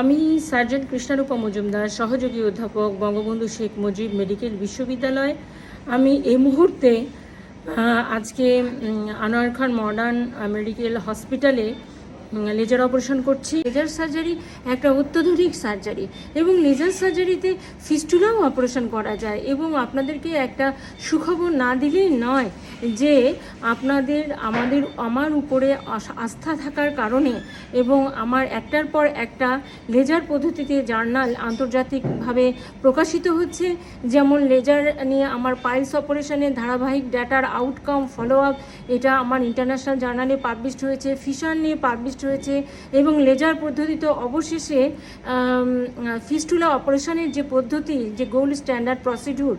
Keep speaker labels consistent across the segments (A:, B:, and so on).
A: আমি সার্জন কৃষ্ণারূপা মজুমদার, সহযোগী অধ্যাপক বঙ্গবন্ধু শেখ মুজিব মেডিকেল বিশ্ববিদ্যালয়। আমি এই মুহূর্তে আজকে আনোয়ার খান মডার্ন মেডিকেল হসপিটালে লেজার অপারেশন করছি। লেজার সার্জারি একটা অত্যাধুনিক সার্জারি এবং লেজার সার্জারিতে ফিস্টুলাও অপারেশন করা যায় এবং আপনাদেরকে একটা সুখবর না দিলেই নয় যে আপনাদের, আমাদের, আমার উপরে আস্থা থাকার কারণে এবং আমার একটার পর একটা লেজার পদ্ধতিতে জার্নাল আন্তর্জাতিকভাবে প্রকাশিত হচ্ছে। যেমন লেজার নিয়ে আমার পাইলস অপারেশনের ধারাবাহিক ডাটার আউটকাম ফলো আপ এটা আমার ইন্টারন্যাশনাল জার্নালে পাবলিশড হয়েছে। ফিশার নিয়ে পাবলিশড হয়েছে এবং লেজার পদ্ধতিতে অবশেষে ফিস্টুলা অপারেশনের যে পদ্ধতি, যে গোল্ড স্ট্যান্ডার্ড প্রসিডিউর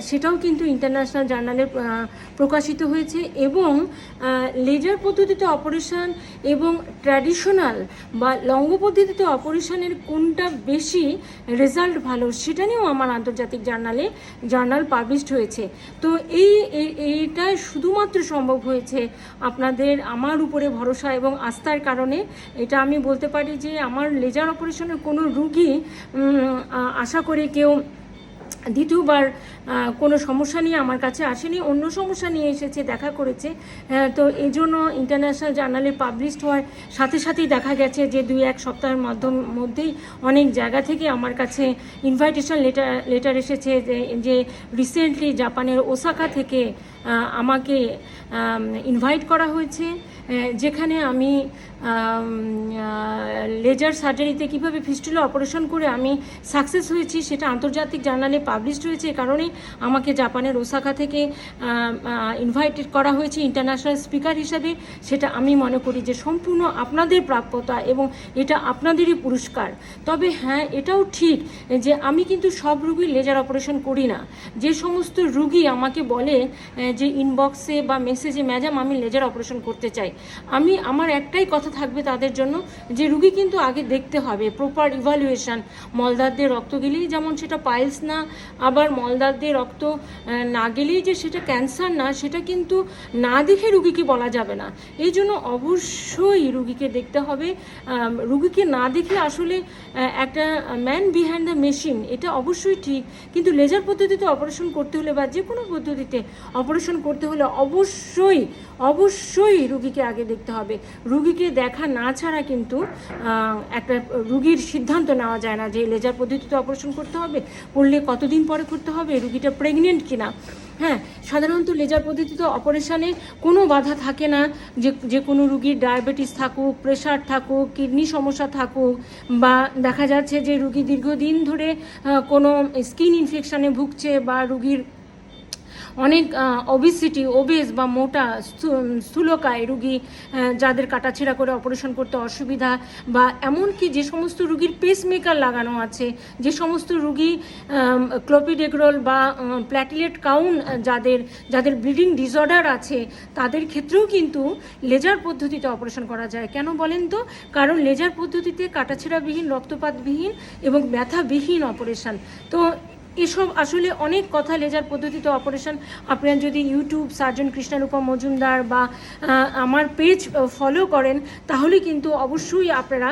A: সেটাও কিন্তু ইন্টারন্যাশনাল জার্নালে প্রকাশিত হয়েছে এবং লেজার পদ্ধতিতে অপারেশন এবং ট্র্যাডিশনাল বা লঙ্গ পদ্ধতিতে অপারেশনের কোনটা বেশি রেজাল্ট ভালো, সেটা নিয়েও আমার আন্তর্জাতিক জার্নালে, জার্নাল পাবলিশড হয়েছে। তো এই- এইটা শুধুমাত্র সম্ভব হয়েছে আপনাদের আমার উপরে ভরসা এবং আস্থার কারণে। এটা আমি বলতে পারি যে আমার লেজার অপারেশনের কোনো রুগী আশা করে কেউ দ্বিতীয়বার কোনো সমস্যা নিয়ে আমার কাছে আসেনি, অন্য সমস্যা নিয়ে এসেছে, দেখা করেছে। তো এই জন্য ইন্টারন্যাশনাল জার্নালে পাবলিশড হওয়ার সাথে সাথেই দেখা গেছে যে দুই এক সপ্তাহের মাধ্যম, মধ্যেই অনেক জায়গা থেকে আমার কাছে ইনভাইটেশন লেটার লেটার এসেছে যে- রিসেন্টলি জাপানের ওসাকা থেকে আমাকে ইনভাইট করা হয়েছে যেখানে আমি লেজার সার্জারিতে কীভাবে ফিস্টুলা অপারেশন করে আমি সাকসেস হয়েছি, সেটা আন্তর্জাতিক জার্নালে পাবলিশড হয়েছে। এ কারণে আমাকে জাপানের ওসাকা থেকে ইনভাইটেড করা হয়েছে ইন্টারন্যাশনাল স্পিকার হিসাবে। সেটা আমি মনে করি যে সম্পূর্ণ আপনাদের প্রাপ্যতা এবং এটা আপনাদেরই পুরস্কার। তবে হ্যাঁ এটাও ঠিক যে আমি কিন্তু সব রুগীর লেজার অপারেশন করি না। যে সমস্ত রুগী আমাকে বলে যে ইনবক্সে বা মেসেজে ম্যাডাম আমি লেজার অপারেশন করতে চাই। আমি, আমার একটাই কথা থাকবে তাদের জন্য যে রুগী কিন্তু আগে দেখতে হবে। প্রপার ইভালুয়েশন মলদার দিয়ে রক্ত গেলেই যেমন সেটা পাইলস না, আবার মলদার দিয়ে রক্ত না গেলেই যে সেটা ক্যান্সার না, সেটা কিন্তু না দেখে রুগীকে বলা যাবে না। এই জন্য অবশ্যই রুগীকে দেখতে হবে। রুগীকে না দেখে আসলে একটা ম্যান বিহাইন্ড দ্য মেশিন এটা অবশ্যই ঠিক। কিন্তু লেজার পদ্ধতিতে অপারেশন করতে হলে বা যে কোনো পদ্ধতিতে অপারেশন করতে হলে অবশ্যই অবশ্যই রুগীকে আগে দেখতে হবে। রুগীকে দেখা না ছাড়া কিন্তু একটা রুগীর সিদ্ধান্ত নেওয়া যায় না যে লেজার পদ্ধতিতে অপারেশন করতে হবে, করলে কতদিন পরে করতে হবে রুগীটা প্রেগনেন্ট কিনা। হ্যাঁ সাধারণত লেজার পদ্ধতিতে অপারেশানে কোনো বাধা থাকে না যে যে কোনো রুগীর ডায়াবেটিস থাকুক প্রেশার থাকুক কিডনি সমস্যা থাকুক, বা দেখা যাচ্ছে যে রুগী দীর্ঘদিন ধরে কোনো স্কিন ইনফেকশানে ভুগছে বা রুগীর অনেক ওবিসিটি ওবেস বা মোটা স্থূ- স্থূলকায় রুগী যাদের কাটাছেঁড়া করে অপারেশন করতে অসুবিধা বা এমনকি যে সমস্ত রুগীর পেসমেকার লাগানো আছে, যে সমস্ত রুগী ক্লোপিডেগ্রোল বা প্ল্যাটিলেট কাউন যাদের যাদের ব্লিডিং ডিসঅর্ডার আছে, তাদের ক্ষেত্রেও কিন্তু লেজার পদ্ধতিতে অপারেশন করা যায়। কেন বলেন তো? কারণ লেজার পদ্ধতিতে কাটাছেঁড়াবিহীন, রক্তপাতবিহীন এবং ব্যথাবিহীন অপারেশন তো এসব আসলে অনেক কথা লেজার পদ্ধতিতে অপারেশন আপনারা যদি ইউটিউব সার্জন কৃষ্ণারূপা মজুমদার বা আমার পেজ ফলো করেন, তাহলে কিন্তু অবশ্যই আপনারা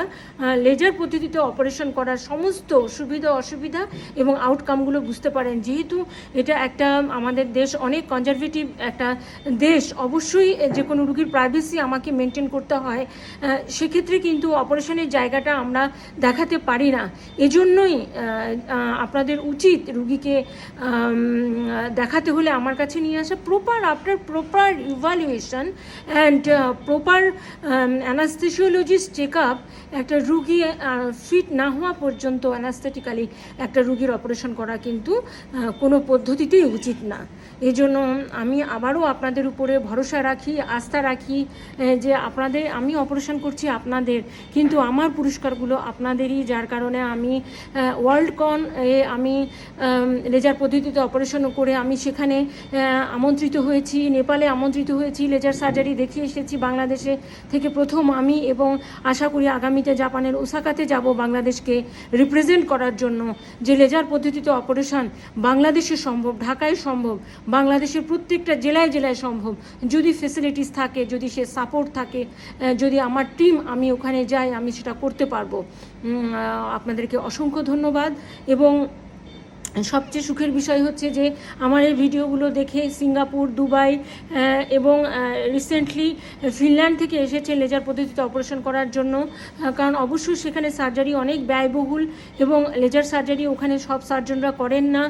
A: লেজার পদ্ধতিতে অপারেশন করার সমস্ত সুবিধা, অসুবিধা এবং আউটকামগুলো বুঝতে পারেন। যেহেতু এটা একটা আমাদের দেশ অনেক কনজারভেটিভ একটা দেশ, অবশ্যই যে কোনো রুগীর প্রাইভেসি আমাকে মেনটেন করতে হয় সেক্ষেত্রে কিন্তু অপারেশনের জায়গাটা আমরা দেখাতে পারি না। এজন্যই আপনাদের উচিত রুগীকে দেখাতে হলে আমার কাছে নিয়ে আসা proper after proper evaluation and proper anaesthesiologist check up একটা রুগী ফিট না হওয়া পর্যন্ত অ্যানাস্থেটিক্যালি একটা রুগীর অপারেশন করা কিন্তু কোনো পদ্ধতিতেই উচিত না। এই জন্য আমি আবারও আপনাদের উপরে ভরসা রাখি, আস্থা রাখি যে আপনাদের, আমি অপারেশন করছি আপনাদের, কিন্তু আমার পুরস্কারগুলো আপনাদেরই, যার কারণে আমি ওয়ার্ল্ড কন এ আমি লেজার পদ্ধতিতে অপারেশন করে আমি সেখানে আমন্ত্রিত হয়েছি, নেপালে আমন্ত্রিত হয়েছি, লেজার সার্জারি দেখিয়ে এসেছি বাংলাদেশে থেকে প্রথম আমি এবং আশা করি আগামীতে জাপানের ওসাকাতে যাব বাংলাদেশকে রিপ্রেজেন্ট করার জন্য। যে লেজার পদ্ধতিতে অপারেশন বাংলাদেশে সম্ভব, ঢাকায় সম্ভব, বাংলাদেশের প্রত্যেকটা জেলায় জেলায় সম্ভব। যদি ফেসিলিটিস থাকে, যদি সে সাপোর্ট থাকে যদি আমার টিম আমি ওখানে যাই, আমি সেটা করতে পারব। আপনাদেরকে অসংখ্য ধন্যবাদ এবং সবচেয়ে সুখের বিষয় হচ্ছে যে আমার এই ভিডিওগুলো দেখে সিঙ্গাপুর দুবাই এবং রিসেন্টলি ফিনল্যান্ড থেকে এসেছে লেজার পদ্ধতিতে অপারেশন করার জন্য। কারণ অবশ্যই সেখানে সার্জারি অনেক ব্যয়বহুল এবং লেজার সার্জারি ওখানে সব সার্জনরা করেন না।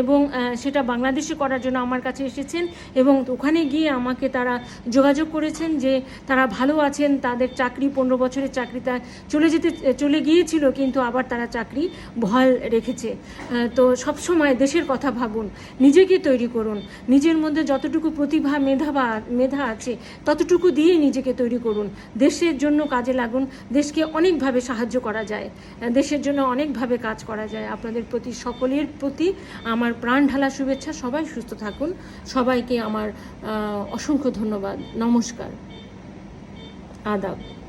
A: এবং সেটা বাংলাদেশে করার জন্য আমার কাছে এসেছেন এবং ওখানে গিয়ে আমাকে তারা যোগাযোগ করেছেন যে তারা ভালো আছেন তাদের চাকরি পনেরো বছরের চাকরিটা চলে যেতে চলে গিয়েছিল কিন্তু আবার তারা চাকরি বহাল রেখেছে। আহ, তো সবসময় দেশের কথা ভাবুন, নিজেকে তৈরি করুন। নিজের মধ্যে যতটুকু প্রতিভা, মেধা বা, মেধা আছে, ততটুকু দিয়ে নিজেকে তৈরি করুন। দেশের জন্য কাজে লাগুন, দেশকে অনেকভাবে সাহায্য করা যায়, দেশের জন্য অনেকভাবে কাজ করা যায়। আপনাদের প্রতি, সকলের প্রতি আমার প্রাণ ঢালা শুভেচ্ছা। সবাই সুস্থ থাকুন। সবাইকে আমার অসংখ্য ধন্যবাদ। নমস্কার। আদাব।